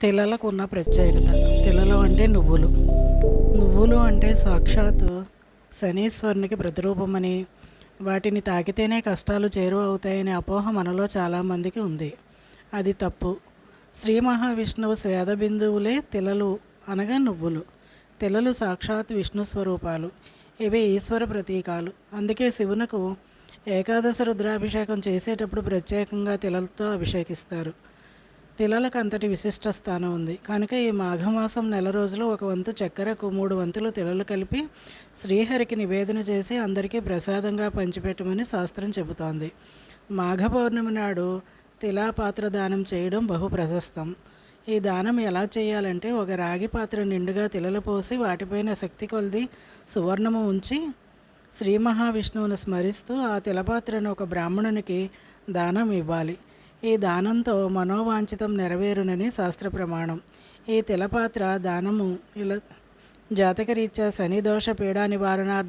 తిలలకు ఉన్న ప్రత్యేకత. తిలలు అంటే నువ్వులు. నువ్వులు అంటే సాక్షాత్ శనీశ్వరునికి ప్రతిరూపమని వాటిని తాకితేనే కష్టాలు చేరువ అవుతాయనే అపోహ మనలో చాలామందికి ఉంది. అది తప్పు. శ్రీ మహావిష్ణువు స్వేద బిందువులే తిలలు అనగా నువ్వులు. తిలలు సాక్షాత్ విష్ణు స్వరూపాలు. ఇవి ఈశ్వర ప్రతీకాలు. అందుకే శివునకు ఏకాదశ రుద్రాభిషేకం చేసేటప్పుడు ప్రత్యేకంగా తిలలతో అభిషేకిస్తారు. తిలలకు అంతటి విశిష్ట స్థానం ఉంది. కనుక ఈ మాఘమాసం నెల రోజులు ఒక వంతు చక్కెరకు మూడు వంతులు తిలలు కలిపి శ్రీహరికి నివేదన చేసి అందరికీ ప్రసాదంగా పంచిపెట్టమని శాస్త్రం చెబుతోంది. మాఘ పౌర్ణమి నాడు తిలాపాత్ర దానం చేయడం బహు ప్రశస్తం. ఈ దానం ఎలా చేయాలంటే ఒక రాగి పాత్ర నిండుగా తిలలు పోసి వాటిపైన శక్తి కొలిది సువర్ణము ఉంచి శ్రీ మహావిష్ణువును స్మరిస్తూ ఆ తిలపాత్రను ఒక బ్రాహ్మణునికి దానం ఇవ్వాలి. ఈ దానంతో మనోవాంఛితం నెరవేరునని శాస్త్ర ప్రమాణం ఈ తిలపాత్ర దానము ఇలా జాతకరీత్యా శని దోష పీడా నివారణార్థం